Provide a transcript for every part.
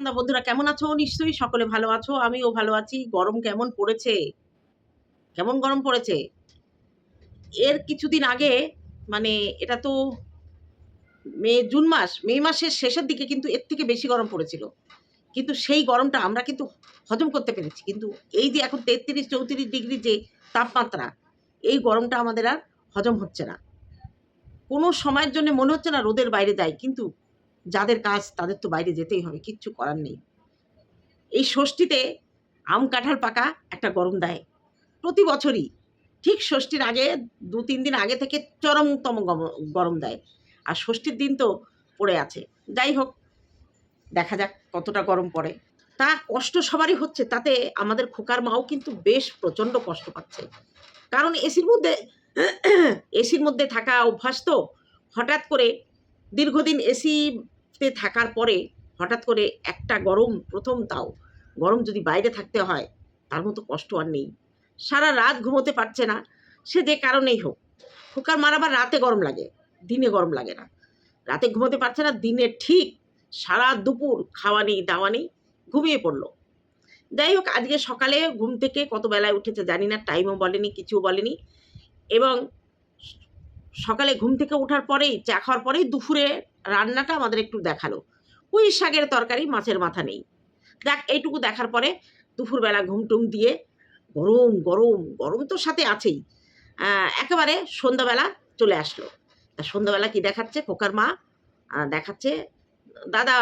না, বন্ধুরা কেমন আছো? নিশ্চয়ই সকলে ভালো আছো, আমিও ভালো আছি। গরম কেমন পড়েছে? কেমন গরম পড়েছে? এর কিছুদিন আগে মানে এটা তো মে, জুন মাস, মে মাসের শেষের দিকে কিন্তু এর থেকে বেশি গরম পড়েছিল। কিন্তু সেই গরমটা আমরা কিন্তু হজম করতে পেরেছি। কিন্তু এই যে এখন তেত্রিশ, চৌত্রিশ ডিগ্রি যে তাপমাত্রা, এই গরমটা আমাদের আর হজম হচ্ছে না। কোনো সময়ের জন্য মনে হচ্ছে না রোদের বাইরে যাই, কিন্তু যাদের কাজ তাদের তো বাইরে যেতেই হবে, কিচ্ছু করার নেই। এই ষষ্ঠীতে আম কাঁঠাল পাকা একটা গরম দেয়। প্রতি বছরই ঠিক ষষ্ঠীর আগে, দু তিন দিন আগে থেকে চরমতম গরম দেয়। আর ষষ্ঠীর দিন তো পড়ে আছে। যাই হোক, দেখা যাক কতটা গরম পড়ে। তা কষ্ট সবারই হচ্ছে, তাতে আমাদের খোকার মাও কিন্তু বেশ প্রচণ্ড কষ্ট পাচ্ছে। কারণ এসির মধ্যে এসির মধ্যে থাকা অভ্যাস তো হঠাৎ করে দীর্ঘদিন এসিতে থাকার পরে হঠাৎ করে একটা গরম, প্রথম তাও, গরম যদি বাইরে থাকতে হয়, তার মতো কষ্ট আর নেই। সারা রাত ঘুমোতে পারছে না, সে যে কারণেই হোক। খোকার মার আবার রাতে গরম লাগে, দিনে গরম লাগে না। রাতে ঘুমোতে পারছে না, দিনে ঠিক সারা দুপুর খাওয়া নেই, দাওয়া নেই, ঘুমিয়ে পড়ল। যাই হোক, আজকে সকালে ঘুম থেকে কত বেলায় উঠেছে জানি না টাইমও বলেনি কিছু বলেনি। এবং সকালে ঘুম থেকে ওঠার পরেই, চা খাওয়ার পরেই দুপুরে রান্নাটা আমাদের একটু দেখাল। পুঁই শাকের তরকারি মাছের মাথা নেই। দেখ এইটুকু দেখার পরে দুপুরবেলা ঘুম টুম দিয়ে গরম গরম গরম তো সাথে আছেই একেবারে সন্ধ্যাবেলা চলে আসলো। তা সন্ধ্যাবেলা কি দেখাচ্ছে? খোকার মা দেখাচ্ছে, দাদা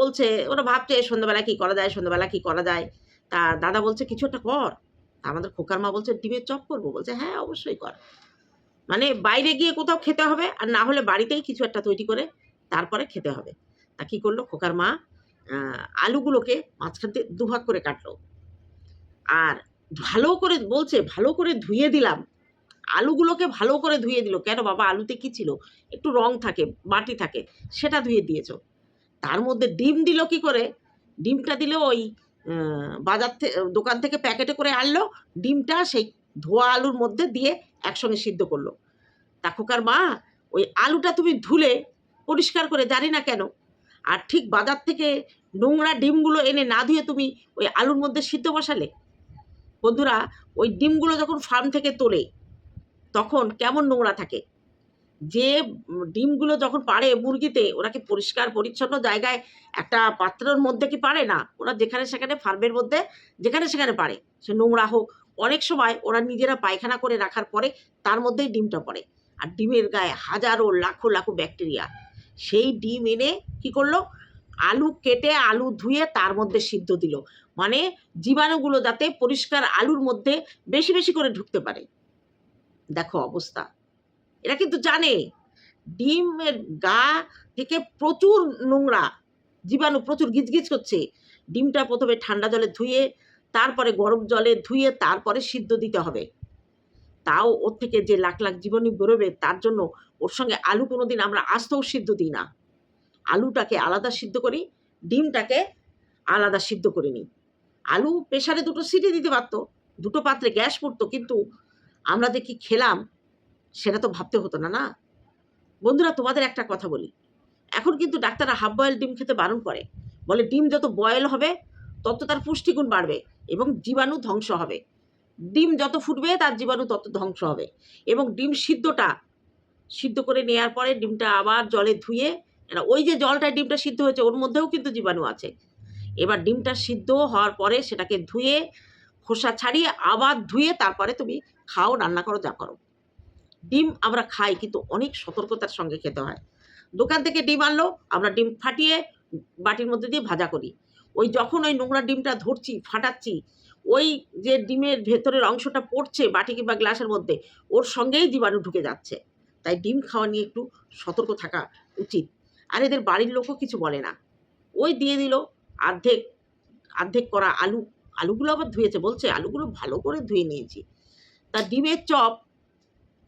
বলছে, ওরা ভাবছে সন্ধ্যাবেলা কি করা যায়, সন্ধ্যাবেলা কি করা যায়। তা দাদা বলছে, কিছু একটা কর। আমাদের খোকার মা বলছে, ডিমের চপ করব? বলছে হ্যাঁ অবশ্যই কর। মানে বাইরে গিয়ে কোথাও খেতে হবে আর না হলে বাড়িতেই কিছু একটা তৈরি করে তারপরে খেতে হবে। তা কী করল? খোকার মা আলুগুলোকে মাঝখান থেকে দুভাগ করে কাটলো। আর ভালো করে বলছে, ভালো করে ধুয়ে দিলাম। আলুগুলোকে ভালো করে ধুয়ে দিল। কেন বাবা, আলুতে কি ছিল? একটু রং থাকে মাটি থাকে, সেটা ধুয়ে দিয়েছ। তার মধ্যে ডিম দিল কি করে? ডিমটা দিলে ওই বাজার থেকে দোকান থেকে প্যাকেটে করে আনলো। ডিমটা সেই ধোয়া আলুর মধ্যে দিয়ে একসঙ্গে সিদ্ধ করল। তা খোকার মা, ওই আলুটা তুমি ধুলে পরিষ্কার করে জানি না কেন। আর ঠিক বাজার থেকে নোংরা ডিমগুলো এনে না ধুয়ে তুমি ওই আলুর মধ্যে সিদ্ধ বসালে? বন্ধুরা, ওই ডিমগুলো যখন ফার্ম থেকে তোলে, তখন কেমন নোংরা থাকে? যে ডিমগুলো যখন পাড়ে মুরগিতে, ওরা কি পরিষ্কার পরিচ্ছন্ন জায়গায় একটা পাত্রের মধ্যে কি পারে না? ওরা যেখানে সেখানে ফার্মের মধ্যে যেখানে সেখানে পারে সে নোংরা হোক, অনেক সময় ওরা নিজেরা পায়খানা করে রাখার পরে তার মধ্যেই ডিমটা পড়ে। আর ডিমের গায়ে হাজারো, লাখো লাখো ব্যাকটেরিয়া। সেই ডিম এনে কি করল? আলু কেটে, আলু ধুয়ে তার মধ্যে সিদ্ধ দিল। মানে জীবাণুগুলো যাতে পরিষ্কার আলুর মধ্যে বেশি বেশি করে ঢুকতে পারে। দেখো অবস্থা। এরা কিন্তু জানে, ডিমের গা থেকে প্রচুর নোংরা, জীবাণু প্রচুর গিজগিজ করছে। ডিমটা প্রথমে ঠান্ডা জলে ধুয়ে, তারপরে গরম জলে ধুয়ে, তারপরে সিদ্ধ দিতে হবে। তাও ওর থেকে যে লাখ লাখ জীবাণু বেরোবে, তার জন্য ওর সঙ্গে আলু কোনো দিন আমরা আস্তেও সিদ্ধ দিই না। আলুটাকে আলাদা সিদ্ধ করি, ডিমটাকে আলাদা সিদ্ধ করে নিই। আলু প্রেশারে দুটো সিটি দিতে পারতো, দুটো পাত্রে গ্যাস পড়তো, কিন্তু আমরা কি খেলাম, সেটা তো ভাবতে হতো না না? বন্ধুরা, তোমাদের একটা কথা বলি। এখন কিন্তু ডাক্তাররা হাফ বয়েল ডিম খেতে বারণ করে। বলে ডিম যত বয়েল হবে, তত তার পুষ্টিগুণ বাড়বে এবং জীবাণু ধ্বংস হবে। ডিম যত ফুটবে তার জীবাণু তত ধ্বংস হবে। এবং ডিম সিদ্ধটা সিদ্ধ করে নেওয়ার পরে ডিমটা আবার জলে ধুয়ে ওই যে জলটায় ডিমটা সিদ্ধ হয়েছে ওর মধ্যেও কিন্তু জীবাণু আছে। এবার ডিমটা সিদ্ধ হওয়ার পরে সেটাকে ধুয়ে, খোসা ছাড়িয়ে আবার ধুয়ে তারপরে তুমি খাও, রান্না করো, যা করো। ডিম আমরা খাই কিন্তু অনেক সতর্কতার সঙ্গে খেতে হয়। দোকান থেকে ডিম আনলো, আমরা ডিম ফাটিয়ে বাটির মধ্যে দিয়ে ভাজা করি। ওই যখন ওই নোংরা ডিমটা ধরছি, ফাটাচ্ছি ওই যে ডিমের ভেতরের অংশটা পড়ছে বাটি কিংবা গ্লাসের মধ্যে, ওর সঙ্গেই জীবাণু ঢুকে যাচ্ছে। তাই ডিম খাওয়া নিয়ে একটু সতর্ক থাকা উচিত। আর এদের বাড়ির লোকও কিছু বলে না। ওই দিয়ে দিল অর্ধেক অর্ধেক করা আলু। আলুগুলো আবার ধুয়েছে, বলছে আলুগুলো ভালো করে ধুয়ে নিয়েছি। তা ডিমের চপ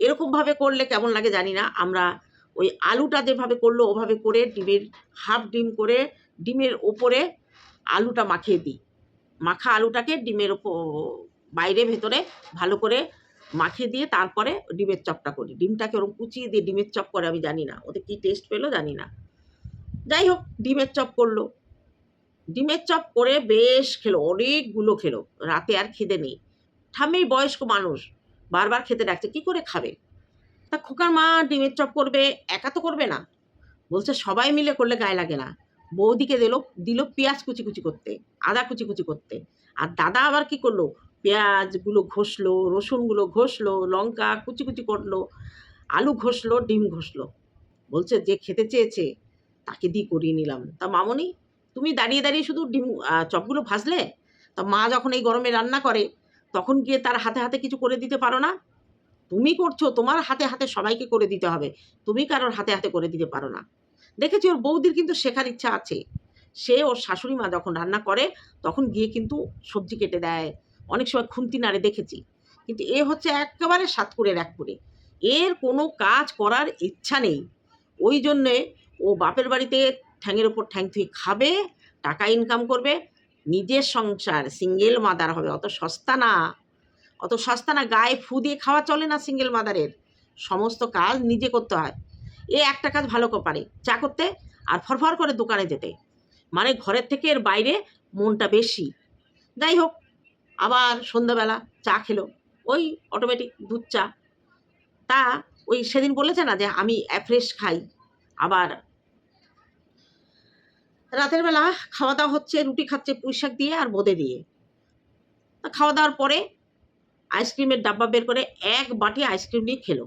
এরকমভাবে করলে কেমন লাগে জানি না। আমরা ওই আলুটা যেভাবে করল, ওভাবে করে ডিমের, হাফ ডিম করে ডিমের ওপরে আলুটা মাখিয়ে দিই। মাখা আলুটাকে ডিমের বাইরে ভেতরে ভালো করে মাখিয়ে দিয়ে তারপরে ডিমের চপটা করি। ডিমটাকে ওরকম কুচিয়ে দিয়ে ডিমের চপ করে আমি জানি না, ওদের কী টেস্ট পেল জানি না। যাই হোক, ডিমের চপ করল। ডিমের চপ করে বেশ খেলো, অনেকগুলো খেলো, রাতে আর খিদে নেই। ঠাম্মির বয়স্ক মানুষ, বারবার খেতে ডাকছে, কি করে খাবে? তা খোকার মা ডিমের চপ করবে, একা তো করবে না। বলছে, সবাই মিলে করলে গায়ে লাগে না। বৌদিকে দিল দিল পেঁয়াজ কুচি কুচি করতে, আদা কুচি কুচি করতে। আর দাদা আবার কি করল? পেঁয়াজগুলো ঘষলো, রসুনগুলো ঘষলো, লঙ্কা কুচি কুচি করল, আলু ঘষলো, ডিম ঘষলো। বলছে, যে খেতে চেয়েছে, তাকে দিয়ে করিয়ে নিলাম। তা মামনি, তুমি দাঁড়িয়ে দাঁড়িয়ে শুধু ডিম চপগুলো ভাজলে? তা মা যখন এই গরমে রান্না করে, তখন গিয়ে তার হাতে হাতে কিছু করে দিতে পারো না? তুমি করছ, তোমার হাতে হাতে সবাইকে করে দিতে হবে। তুমি কারোর হাতে হাতে করে দিতে পারো না। দেখেছি ওর বৌদির কিন্তু শেখার ইচ্ছা আছে। সে ওর শাশুড়ি মা যখন রান্না করে, তখন গিয়ে কিন্তু সবজি কেটে দেয়। অনেক সময় খুন্তি নাড়ে দেখেছি। কিন্তু এ হচ্ছে একেবারে সাতকুড়ের এক করে এর কোনো কাজ করার ইচ্ছা নেই। ওই জন্যে ও বাপের বাড়িতে ঠ্যাঙের ওপর ঠ্যাং থুয়ে খাবে, টাকা ইনকাম করবে, নিজের সংসার সিঙ্গেল মাদার হবে। অত সস্তা না। অত সস্তা না, গায়ে ফু দিয়ে খাওয়া চলে না সিঙ্গেল মাদারের সমস্ত কাজ নিজে করতে হয়। এ একটা কাজ ভালো করে চা করতে আর ফরফর করে দোকানে যেতে। মানে ঘরের থেকে এর বাইরে মনটা বেশি। যাই হোক, আবার সন্ধ্যাবেলা চা খেলো, ওই অটোমেটিক দুধ চা। তা ওই সেদিন বলেছে না যে আমি অ্যাফ্রেশ খাই। আবার রাতের বেলা খাওয়া দাওয়া হচ্ছে, রুটি খাচ্ছে পুঁই শাক দিয়ে আর বোঁদে দিয়ে। তা খাওয়া দাওয়ার পরে আইসক্রিমের ডাব্বা বের করে এক বাটি আইসক্রিম নিয়ে খেলো।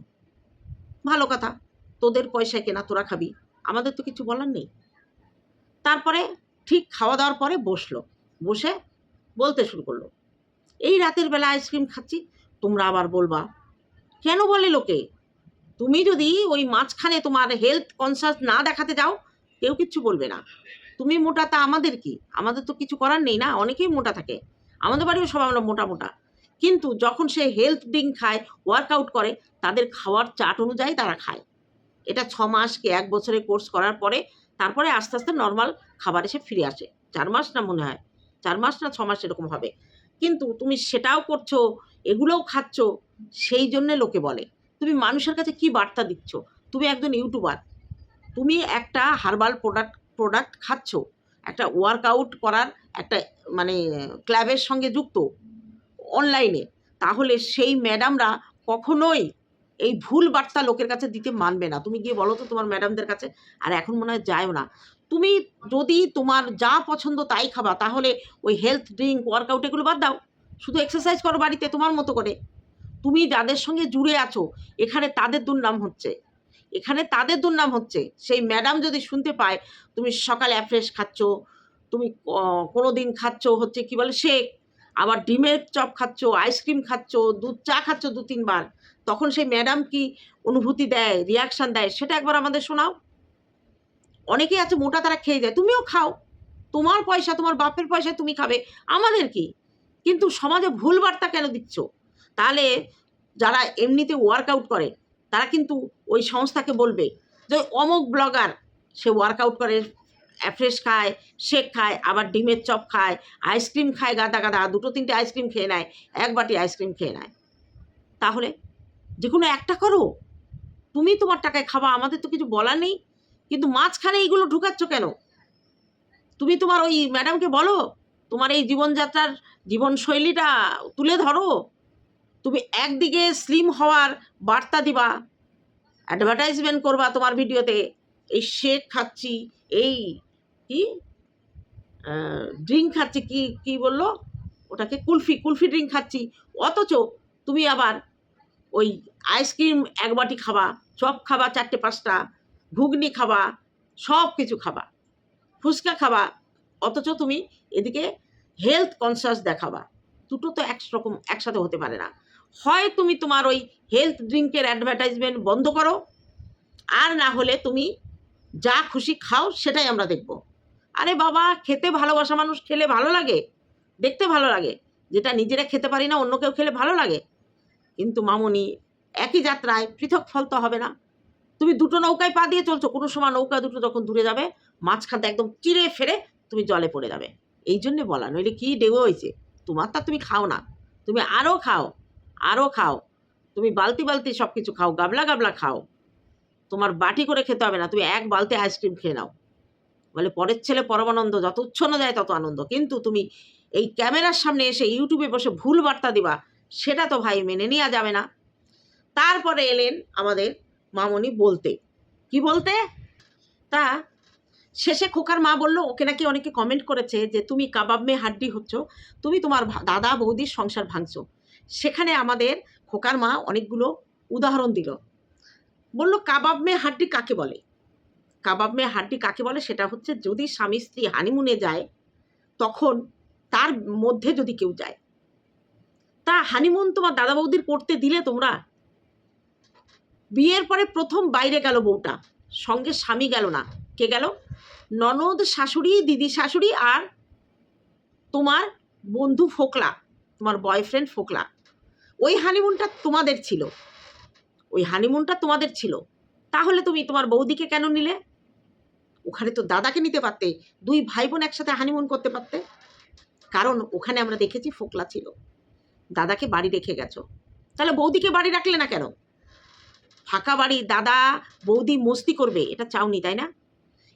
ভালো কথা। তোদের পয়সায় কেনা তোরা খাবি। আমাদের তো কিছু বলার নেই। তারপরে ঠিক খাওয়া দাওয়ার পরে বসল। বসে বলতে শুরু করল, এই রাতের বেলা আইসক্রিম খাচ্ছি, তোমরা আবার বলবা। কেন বলে লোকে? তুমি যদি ওই মাঝখানে তোমার হেলথ কনসাস না দেখাতে যাও, কেউ কিচ্ছু বলবে না। তুমি মোটা, তা আমাদের কি? আমাদের তো কিছু করার নেই না, অনেকেই মোটা থাকে। আমাদের বাড়িও সবাই আমরা মোটা মোটা। কিন্তু যখন সে হেলথ ড্রিঙ্ক খায় ওয়ার্কআউট করে, তাদের খাওয়ার চার্ট অনুযায়ী তারা খায়। এটা ছ মাস কি এক বছরের কোর্স করার পরে তারপরে আস্তে আস্তে নর্মাল খাবার এসে ফিরে আসে। চার মাস না মনে হয়? চার মাস না ছ মাস এরকম হবে। কিন্তু তুমি সেটাও করছ, এগুলোও খাচ্ছ, সেই জন্যে লোকে বলে। তুমি মানুষের কাছে কি বার্তা দিচ্ছ? তুমি একজন ইউটিউবার। তুমি একটা হার্বাল প্রোডাক্ট প্রোডাক্ট খাচ্ছ। একটা ওয়ার্কআউট করার একটা মানে ক্লাবের সঙ্গে যুক্ত অনলাইনে তাহলে সেই ম্যাডামরা কখনোই এই ভুল বার্তা লোকের কাছে দিতে মানবে না। তুমি গিয়ে বলো তো তোমার ম্যাডামদের কাছে, আর এখন মনে হয় যায়ও না। তুমি যদি তোমার যা পছন্দ তাই খাবা, তাহলে ওই হেলথ ড্রিঙ্ক ওয়ার্কআউট এগুলো বাদ দাও। শুধু এক্সারসাইজ করো বাড়িতে তোমার মতো করে। তুমি যাদের সঙ্গে জুড়ে আছো, এখানে তাদের দুর্নাম হচ্ছে। এখানে তাদের দুর্নাম হচ্ছে। সেই ম্যাডাম যদি শুনতে পায়, তুমি সকালে অ্যাফ্রেশ খাচ্ছ, তুমি কোনো দিন খাচ্ছ হচ্ছে কি বলে শেক আবার ডিমের চপ খাচ্ছ আইসক্রিম খাচ্ছ, দুধ চা খাচ্ছ দু তিনবার তখন সেই ম্যাডাম কি অনুভূতি দেয় রিয়াকশান দেয়, সেটা একবার আমাদের শোনাও। অনেকেই আছে মোটা তারা খেয়ে যায়, তুমিও খাও। তোমার পয়সা, তোমার বাপের পয়সা তুমি খাবে, আমাদের কি? কিন্তু সমাজে ভুল বার্তা কেন দিচ্ছ? তাহলে যারা এমনিতে ওয়ার্কআউট করে, তারা কিন্তু ওই সংস্থাকে বলবে যে অমুক ব্লগার সে ওয়ার্কআউট করে অ্যাফ্রেশ খায় শেক খায়, আবার ডিমের চপ খায় আইসক্রিম খায় গাদা গাদা, দুটো তিনটে আইসক্রিম খেয়ে নেয়, এক বাটি আইসক্রিম খেয়ে নেয়। তাহলে যে কোনো একটা করো। তুমি তোমার টাকায় খাবা, আমাদের তো কিছু বলার নেই। কিন্তু মাঝখানে এইগুলো ঢুকাচ্ছ কেন? তুমি তোমার ওই ম্যাডামকে বলো, তোমার এই জীবনযাত্রার জীবনশৈলীটা তুলে ধরো। তুমি একদিকে স্লিম হওয়ার বার্তা দিবা অ্যাডভার্টাইজমেন্ট করবা তোমার ভিডিওতে, এই শেক খাচ্ছি, এই কি? ড্রিঙ্ক খাচ্ছি, কি কি বলল? ওটাকে কুলফি কুলফি ড্রিঙ্ক খাচ্ছি। অথচ তুমি আবার ওই আইসক্রিম এক বাটি খাবা চপ খাবা চারটে পাঁচটা, ঘুগনি খাবা সব কিছু খাবা ফুচকা খাবা অথচ তুমি এদিকে হেলথ কনসিয়াস দেখাবা। দুটো তো একরকম, একসাথে হতে পারে না। হয় তুমি তোমার ওই হেলথ ড্রিঙ্কের অ্যাডভার্টাইজমেন্ট বন্ধ করো, আর না হলে তুমি যা খুশি খাও সেটাই আমরা দেখব। আরে বাবা, খেতে ভালোবাসা মানুষ খেলে ভালো লাগে, দেখতে ভালো লাগে। যেটা নিজেরা খেতে পারি না, অন্য কেউ খেলে ভালো লাগে। কিন্তু মামনি, একই যাত্রায় পৃথক ফল তো হবে না। তুমি দুটো নৌকায় পা দিয়ে চলছো, কোনো সময় নৌকা দুটো যখন দূরে যাবে, মাঝখানটা একদম চিরে ফেরে তুমি জলে পড়ে যাবে। এই জন্যে বলা, নইলে কী ডেউ হয়েছে তোমার তা তুমি খাও না। তুমি আরও খাও আরও খাও। তুমি বালতি বালতি সব কিছু খাও, গাবলা গাবলা খাও। তোমার বাটি করে খেতে হবে না, তুমি এক বালতি আইসক্রিম খেয়ে নাও। বলে পরের ছেলে পরমানন্দ, যত উচ্ছন্ন যায় তত আনন্দ। কিন্তু তুমি এই ক্যামেরার সামনে এসে ইউটিউবে বসে ভুল বার্তা দিবা সেটা তো ভাই মেনে নেওয়া যাবে না। তারপরে এলেন আমাদের মামনি বলতে। কি বলতে? তা শেষে খোকার মা বলল, ওকে নাকি অনেকে কমেন্ট করেছে যে তুমি কাবাব মেয়ে হাড্ডি হচ্ছ, তুমি তোমার দাদা বৌদির সংসার ভাঙছো। সেখানে আমাদের খোকার মা অনেকগুলো উদাহরণ দিল। বলল, কাবাব মেয়ে হাড্ডি কাকে বলে? কাবাব মেয়ে হাড্ডি কাকে বলে সেটা হচ্ছে যদি স্বামী স্ত্রী হানিমুনে যায়, তখন তার মধ্যে যদি কেউ যায় তা হানিমুন তোমার দাদা বৌদির করতে দিলে তোমরা? বিয়ের পরে প্রথম বাইরে গেল বউটা, সঙ্গে স্বামী গেল না। কে গেল? ননদ শাশুড়ি, দিদি শাশুড়ি আর তোমার বন্ধু ফোকলা, তোমার বয়ফ্রেন্ড ফোকলা। ওই হানিমুনটা তোমাদের ছিল। ওই হানিমুনটা তোমাদের ছিল। তাহলে তুমি তোমার বৌদিকে কেন নিলে? ওখানে তো দাদাকে নিতে পারতে, দুই ভাই বোন একসাথে হানিমুন করতে পারতে। কারণ ওখানে আমরা দেখেছি ফোকলা ছিল। দাদাকে বাড়ি রেখে গেছো। তাহলে বৌদিকে বাড়ি রাখলে না কেন? ফাঁকা বাড়ি, দাদা, বৌদি মস্তি করবে, এটা চাওনি, তাই না?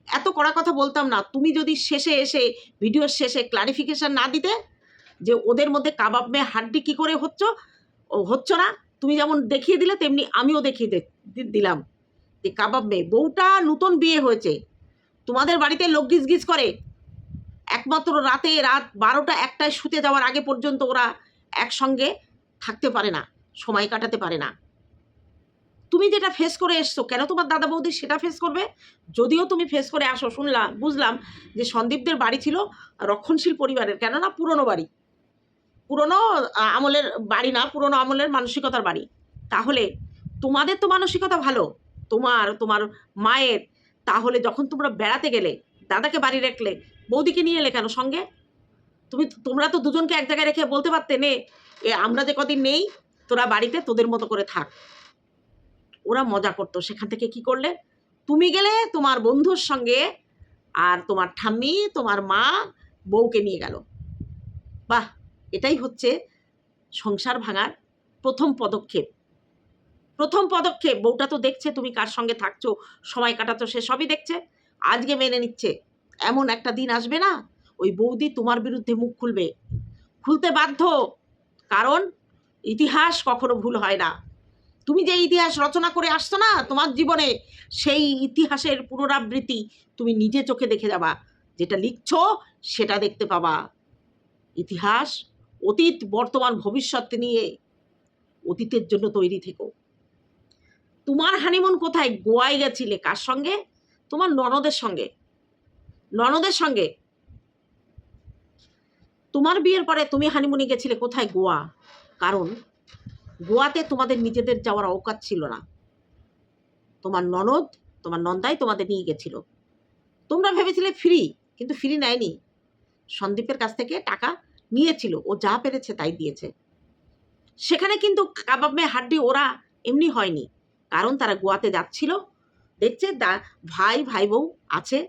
এত কড়া কথা বলতাম না, তুমি যদি শেষে এসে ভিডিওর শেষে ক্লারিফিকেশান না দিতে যে ওদের মধ্যে কাবাব মেয়ে হাড্ডি কী করে হচ্ছ হচ্ছ না, তুমি যেমন দেখিয়ে দিলে, তেমনি আমিও দেখিয়ে দিলাম যে কাবাব মেয়ে বউটা নতুন বিয়ে হয়েছে, তোমাদের বাড়িতে লোক গিজ গিজ করে। একমাত্র রাতে রাত বারোটা একটায় শুতে যাওয়ার আগে পর্যন্ত ওরা একসঙ্গে থাকতে পারে না, সময় কাটাতে পারে না। তুমি যেটা ফেস করে এসছো, কেন তোমার দাদা বৌদি সেটা ফেস করবে? যদিও তুমি ফেস করে আসো, শুনলাম, বুঝলাম যে সন্দীপদের বাড়ি ছিল রক্ষণশীল পরিবারের, কেননা পুরনো বাড়ি। পুরনো আমলের বাড়ি না, পুরনো আমলের মানসিকতার বাড়ি। তাহলে তোমাদের তো মানসিকতা ভালো, তোমার তোমার মায়ের, তাহলে যখন তোমরা বেড়াতে গেলে, দাদাকে বাড়ি রাখলে, বৌদিকে নিয়ে এলে কেন সঙ্গে? তুমি তোমরা তো দুজনকে এক জায়গায় রেখে বলতে পারতে, নে। আমরা যে কদিন নেই, তোরা বাড়িতে, তোদের মতো করে থাক। ওরা মজা করতো। সেখান থেকে কি করলে? তুমি গেলে তোমার বন্ধুর সঙ্গে আর তোমার ঠাম্মি, তোমার মা বউকে নিয়ে গেল। বাহ! এটাই হচ্ছে সংসার ভাঙার প্রথম পদক্ষেপ। প্রথম পদক্ষেপ, বউটা তো দেখছে তুমি কার সঙ্গে থাকছো, সময় কাটাচ্ছ, সে সবই দেখছে। আজকে মেনে নিচ্ছে। এমন একটা দিন আসবে না ওই বৌদি তোমার বিরুদ্ধে মুখ খুলবে। খুলতে বাধ্য। কারণ ইতিহাস কখনো ভুল হয় না। তুমি যে ইতিহাস রচনা করে আসছো না তোমার জীবনে, সেই ইতিহাসের পুনরাবৃত্তি তুমি নিজে চোখে দেখে যাবা। যেটা লিখছ সেটা দেখতে পাবা। ইতিহাস অতীত, বর্তমান, ভবিষ্যৎ নিয়ে অতীতের জন্য তৈরি থেকো। তোমার হানিমুন কোথায়? গোয়ায় গেছিলে কার সঙ্গে? তোমার ননদের সঙ্গে। ননদের সঙ্গে তোমার বিয়ের পরে তুমি হানিমুনে গেছিলে কোথায়? গোয়া। কারণ গোয়াতে তোমাদের নিজেদের যাওয়ার অবকাশ ছিল না। তোমার ননদ, তোমার নন্দাই তোমাদের নিয়ে গেছিল। তোমরা ভেবেছিলে ফ্রি কিন্তু ফ্রি নেয়নি। সন্দীপের কাছ থেকে টাকা নিয়েছিল। ও যা পেরেছে তাই দিয়েছে। সেখানে কিন্তু কাবাব হাড্ডি ওরা এমনি হয়নি। কারণ তারা গোয়াতে যাচ্ছিল। দেখছে দা ভাই ভাই বউ আছে।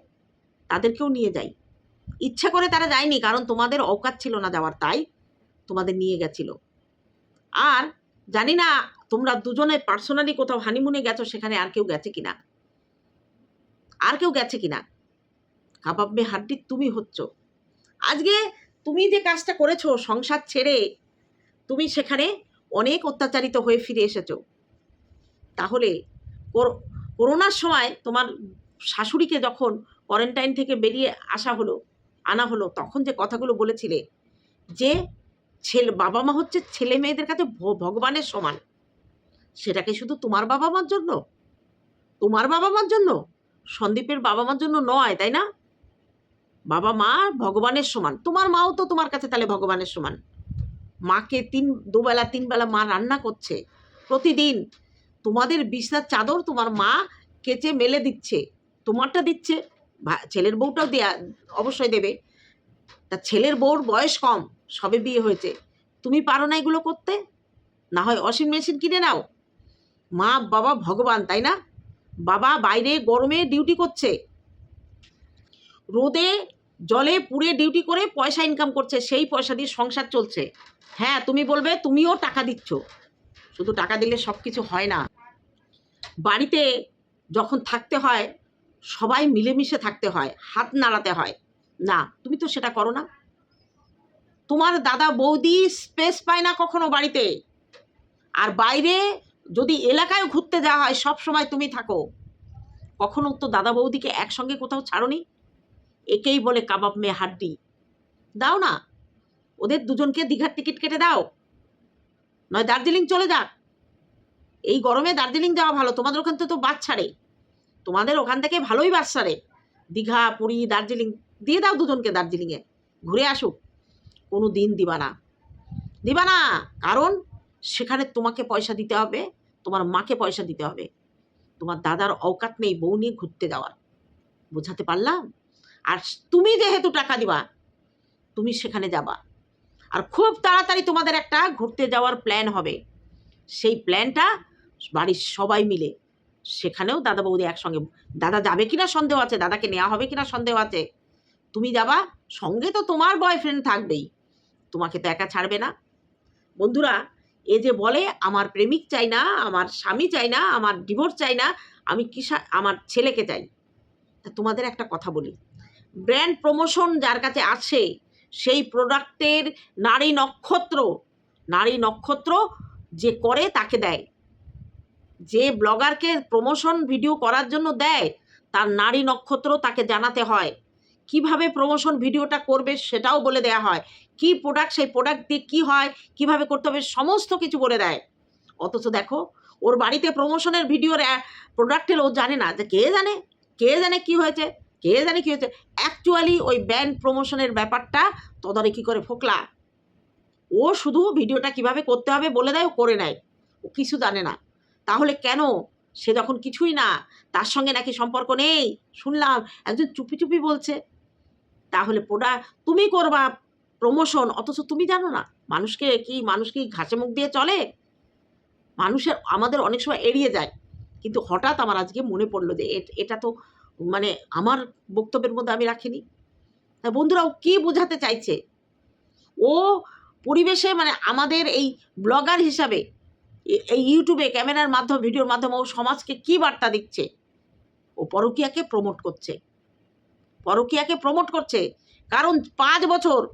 তাদেরকেও নিয়ে যাই। ইচ্ছা করে তারা যায়নি, কারণ তোমাদের অকাত ছিল না যাওয়ার, তাই তোমাদের নিয়ে গেছিল। আর জানি না তোমরা দুজনে পার্সোনালি কোথাও হানিমুনে গেছো, সেখানে আর কেউ গেছে কিনা? আর কেউ গেছে কিনা? কাবাব মে হাড্ডি, তুমি হচ্ছ। আজকে তুমি যে কাজটা করেছ সংসার ছেড়ে তুমি সেখানে অনেক অত্যাচারিত হয়ে ফিরে এসেছ। তাহলে কোর- করোনার সময় তোমার শাশুড়িকে যখন কোয়ারেন্টাইন থেকে বেরিয়ে আসা হলো আনা হলো, তখন যে কথাগুলো বলেছিলে যে ছেলে, বাবা মা হচ্ছে ছেলে মেয়েদের কাছে ভগবানের সমান। সেটাকে শুধু তোমার বাবা মার জন্য? তোমার বাবা মার জন্য? সন্দীপের বাবা মার জন্য নয়, তাই না? বাবা মা ভগবানের সমান। তোমার মাও তো তোমার কাছে তাহলে ভগবানের সমান। মাকে তিন, দুবেলা, তিনবেলা মা রান্না করছে। প্রতিদিন তোমাদের বিছনার চাদর তোমার মা কেচে মেলে দিচ্ছে। তোমারটা দিচ্ছে। ছেলের বউটাও দেয়া, অবশ্যই দেবে। তা ছেলের বউর বয়স কম, সবে বিয়ে হয়েছে। তুমি পারো না এগুলো করতে? না হয় ওয়াশিং মেশিন কিনে নাও। মা, বাবা ভগবান, তাই না? বাবা বাইরে গরমে ডিউটি করছে। রোদে, জলে পুড়ে ডিউটি করে পয়সা ইনকাম করছে, সেই পয়সা দিয়ে সংসার চলছে। হ্যাঁ তুমি বলবে, তুমিও টাকা দিচ্ছ। শুধু টাকা দিলে সব কিছু হয় না। বাড়িতে যখন থাকতে হয় সবাই মিলেমিশে থাকতে হয়, হাত নাড়াতে হয়। না, তুমি তো সেটা করো না। তোমার দাদা বৌদি স্পেস পায় না কখনো বাড়িতে। আর বাইরে যদি এলাকায় ঘুরতে যাওয়া হয়, সব সময় তুমি থাকো। কখনো তো দাদা বৌদিকে একসঙ্গে কোথাও ছাড়োনি? একেই বলে কাবাব মেয়ে হাড্ডি। দাও না, ওদের দুজনকে দীঘার টিকিট কেটে দাও। নয় দার্জিলিং চলে যাক। এই গরমে দার্জিলিং যাওয়া ভালো, তোমাদের ওখান থেকে তো বাস ছাড়ে। তোমাদের ওখান থেকে ভালোই বাস ছাড়ে। দীঘা, পুরী, দার্জিলিং, দিয়ে দাও দুজনকে দার্জিলিংয়ে। ঘুরে আসুক কোনো দিন দিবা না। দিবা না, কারণ সেখানে তোমাকে পয়সা দিতে হবে, তোমার মাকে পয়সা দিতে হবে। তোমার দাদার অকাত নেই বউ নিয়ে ঘুরতে যাওয়ার। বোঝাতে পারলাম? আর তুমি যেহেতু টাকা দিবা, তুমি সেখানে যাবা। আর খুব তাড়াতাড়ি তোমাদের একটা ঘুরতে যাওয়ার প্ল্যান হবে। সেই প্ল্যানটা বাড়ির সবাই মিলে সেখানেও দাদা বৌদি একসঙ্গে, দাদা যাবে কিনা সন্দেহ আছে, দাদাকে নেওয়া হবে কিনা সন্দেহ আছে। তুমি যাবা, সঙ্গে তো তোমার বয়ফ্রেন্ড থাকবেই, তোমাকে তো একা ছাড়বে না। বন্ধুরা, এ যে বলে, আমার প্রেমিক চাই না, আমার স্বামী চাই না, আমার ডিভোর্স চাই না, আমি কিসা আমার ছেলেকে চাই। তা তোমাদের একটা কথা বলি ব্র্যান্ড প্রমোশন যার কাছে আছে সেই প্রোডাক্টের নারী নক্ষত্র নারী নক্ষত্র যে করে তাকে দেয়। যে ব্লগারকে প্রমোশন ভিডিও করার জন্য দেয়, তার নারী নক্ষত্র তাকে জানাতে হয়। কীভাবে প্রমোশন ভিডিওটা করবে সেটাও বলে দেয়া হয়। কি প্রোডাক্ট সেই প্রোডাক্ট দিয়ে কী হয়, কীভাবে করতে হবে সমস্ত কিছু বলে দেয়। অথচ দেখো, ওর বাড়িতে প্রমোশনের ভিডিওর প্রোডাক্টের ও জানে না যে কে জানে কে জানে কি হয়েছে, কে জানে কি হয়েছে। অ্যাকচুয়ালি ওই ব্যান্ড প্রমোশনের ব্যাপারটা তদারকি করে ফোকলা। ও শুধু ভিডিওটা কীভাবে করতে হবে বলে দেয়, ও করে নেয়। ও কিছু জানে না। তাহলে কেন? সে যখন কিছুই না, তার সঙ্গে নাকি সম্পর্ক নেই? শুনলাম, একজন চুপি চুপি বলছে। তাহলে পোড়া, তুমি করবা প্রমোশন অথচ তুমি জানো না, মানুষকে কি মানুষ কি ঘাসে মুখ দিয়ে চলে? মানুষের, আমাদের অনেক সময় এড়িয়ে যায়। কিন্তু হঠাৎ আমার আজকে মনে পড়ল যে এটা তো মানে আমার বক্তব্যের মধ্যে আমি রাখিনি। তা বন্ধুরা, ও কী বোঝাতে চাইছে? ও পরিবেশে মানে আমাদের এই ব্লগার হিসাবে এই ইউটিউবে ক্যামেরার মাধ্যমে, ভিডিওর মাধ্যমে ও সমাজকে কী বার্তা দিচ্ছে? ও পরকীয়াকে প্রমোট করছে। পরকীয়াকে প্রমোট করছে। কারণ পাঁচ বছর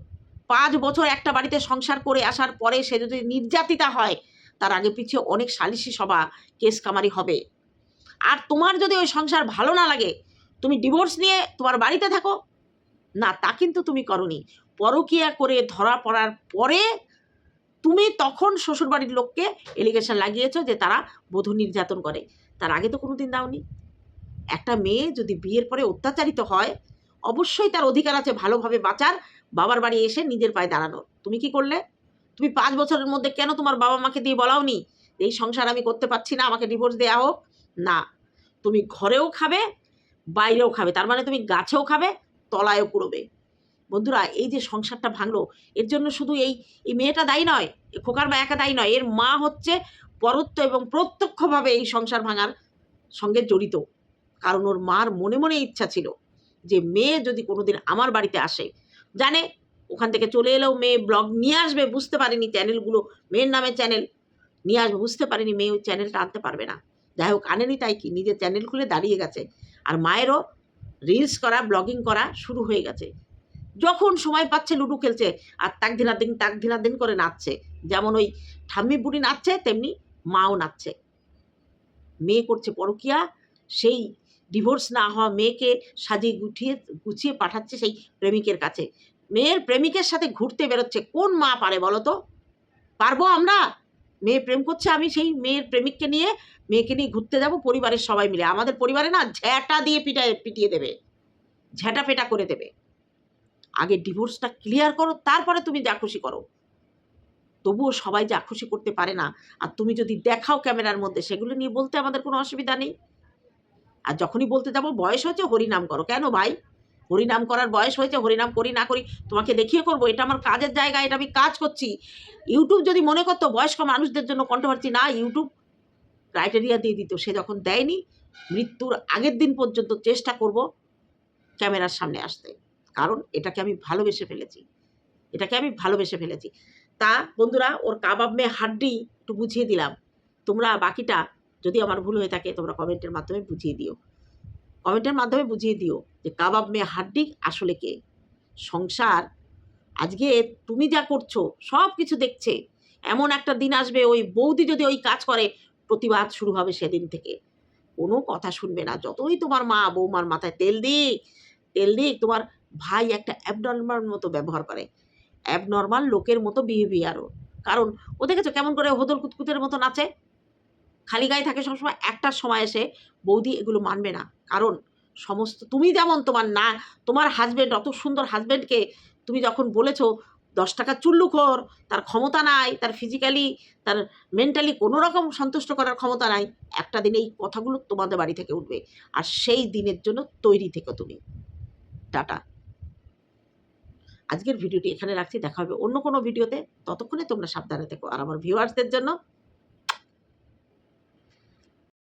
পাঁচ বছর একটা বাড়িতে সংসার করে আসার পরে সে যদি নির্যাতিতা হয়, তার আগে পিছিয়ে অনেক সালিশি সভা, কেস কামারি হবে। আর তোমার যদি ওই সংসার ভালো না লাগে, তুমি ডিভোর্স নিয়ে তোমার বাড়িতে থাকো। না, তা কিন্তু তুমি করনি। পরকীয়া করে ধরা পড়ার পরে তুমি তখন শ্বশুরবাড়ির লোককে এলিগেশন লাগিয়েছো যে তারা বধূ নির্যাতন করে। তার আগে তো কোনো দিন দাওনি। একটা মেয়ে যদি বিয়ের পরে অত্যাচারিত হয়, অবশ্যই তার অধিকার আছে ভালোভাবে বাঁচার, বাবার বাড়ি এসে নিজের পায়ে দাঁড়ানোর। তুমি কি করলে? তুমি পাঁচ বছরের মধ্যে কেন তোমার বাবা মাকে দিয়ে বলাওনি? এই সংসার আমি করতে পারছি না, আমাকে ডিভোর্স দেওয়া হোক। না, তুমি ঘরেও খাবে, বাইরেও খাবে। তার মানে তুমি গাছেও খাবে, তলায়ও কুড়োবে। বন্ধুরা, এই যে সংসারটা ভাঙলো, এর জন্য শুধু এই এই মেয়েটা দায়ী নয় খোকার মা একা দায়ী নয়, এর মা হচ্ছে পরত্ব এবং প্রত্যক্ষভাবে এই সংসার ভাঙার সঙ্গে জড়িত। কারণ ওর মার মনে মনে ইচ্ছা ছিল যে মেয়ে যদি কোনোদিন আমার বাড়িতে আসে, জানে ওখান থেকে চলে এলেও মেয়ে ব্লগ নিয়ে আসবে, বুঝতে পারেনি চ্যানেলগুলো, মেয়ের নামে চ্যানেল নিয়ে আসবে, বুঝতে পারেনি মেয়ে ওই চ্যানেলটা আনতে পারবে না। যাই হোক, আনেনি তাই কি, নিজের চ্যানেল খুলে দাঁড়িয়ে গেছে। আর মায়েরও রিলস করা, ব্লগিং করা শুরু হয়ে গেছে। যখন সময় পাচ্ছে, লুডো খেলছে। আর তাক দিনার দিন, তাক দিনার দিন করে নাচছে। যেমন ওই ঠাম্মি বুড়ি নাচছে, তেমনি মাও নাচছে। মেয়ে করছে পরকিয়া, সেই ডিভোর্স না হওয়া মেয়েকে সাজিয়ে গুছিয়ে গুছিয়ে পাঠাচ্ছে সেই প্রেমিকের কাছে। মেয়ের প্রেমিকের সাথে ঘুরতে বেরোচ্ছে, কোন মা পারে বলো তো? পারব আমরা? মেয়ে প্রেম করছে, আমি সেই মেয়ের প্রেমিককে নিয়ে, মেয়েকে নিয়ে ঘুরতে যাব, পরিবারের সবাই মিলে। আমাদের পরিবারে না ঝ্যাটা দিয়ে পিটায়, পিটিয়ে দেবে। ঝ্যাটা পেটা করে দেবে। আগে ডিভোর্সটা ক্লিয়ার করো, তারপরে তুমি যা খুশি করো। তবুও সবাই যা খুশি করতে পারে না। আর তুমি যদি দেখাও ক্যামেরার মধ্যে, সেগুলো নিয়ে বলতে আমাদের কোনো অসুবিধা নেই। আর যখনই বলতে যাব, বয়স হয়েছে, হরিনাম করো। কেন ভাই? হরিনাম করার বয়স হয়েছে, হরিনাম করি, না করি, তোমাকে দেখিয়ে করব, এটা আমার কাজের জায়গা, এটা আমি কাজ করছি। ইউটিউব যদি মনে করতো, বয়স্ক মানুষদের জন্য কন্ট্রোভার্সি না ইউটিউব ক্রাইটেরিয়া দিয়ে দিত। সে যখন দেয়নি, মৃত্যুর আগের দিন পর্যন্ত চেষ্টা করব, ক্যামেরার সামনে আসতে। কারণ এটাকে আমি ভালোবেসে ফেলেছি। এটাকে আমি ভালোবেসে ফেলেছি। তা বন্ধুরা, ওর কাবাব মেয়ে হাড্ডি একটু বুঝিয়ে দিলাম। তোমরা বাকিটা যদি আমার ভুল হয়ে থাকে, তোমরা কমেন্টের মাধ্যমে বুঝিয়ে দিও। কমেন্টের মাধ্যমে বুঝিয়ে দিও যে কাবাব মেয়ে হাড্ডি আসলে কে? সংসার, আজকে তুমি যা করছ, সব কিছু দেখছে। এমন একটা দিন আসবে, ওই বৌদি যদি ওই কাজ করে, প্রতিবাদ শুরু হবে সেদিন থেকে। কোনো কথা শুনবে না। যতই তোমার মা বৌমার মাথায় তেল দিক তেল দিক, তোমার ভাই একটা অ্যাবনর্মাল মতো ব্যবহার করে। অ্যাবনর্মাল লোকের মতো বিহেভিয়ারও কারণ, ও দেখেছ কেমন করে হোদল কুতকুতের মতো নাচে? খালি গায়ে থাকে সবসময়, একটা সময় এসে বৌদি এগুলো মানবে না। কারণ, সমস্ত, তুমি যেমন তোমার না, তোমার হাজবেন্ড অত সুন্দর হাজবেন্ডকে তুমি যখন বলেছ, দশ টাকা চুল্লুখোর, তার ক্ষমতা নাই, তার ফিজিক্যালি তার মেন্টালি কোনো রকম সন্তুষ্ট করার ক্ষমতা নাই, একটা দিন এই কথাগুলো তোমাদের বাড়ি থেকে উঠবে। আর সেই দিনের জন্য তৈরি থেকো তুমি। টাটা। আজকের ভিডিওটি এখানে রাখছি। দেখা হবে অন্য কোনো ভিডিওতে ততক্ষণে তোমরা সাবধানে থেকো। আর আমার ভিউয়ার্সদের জন্য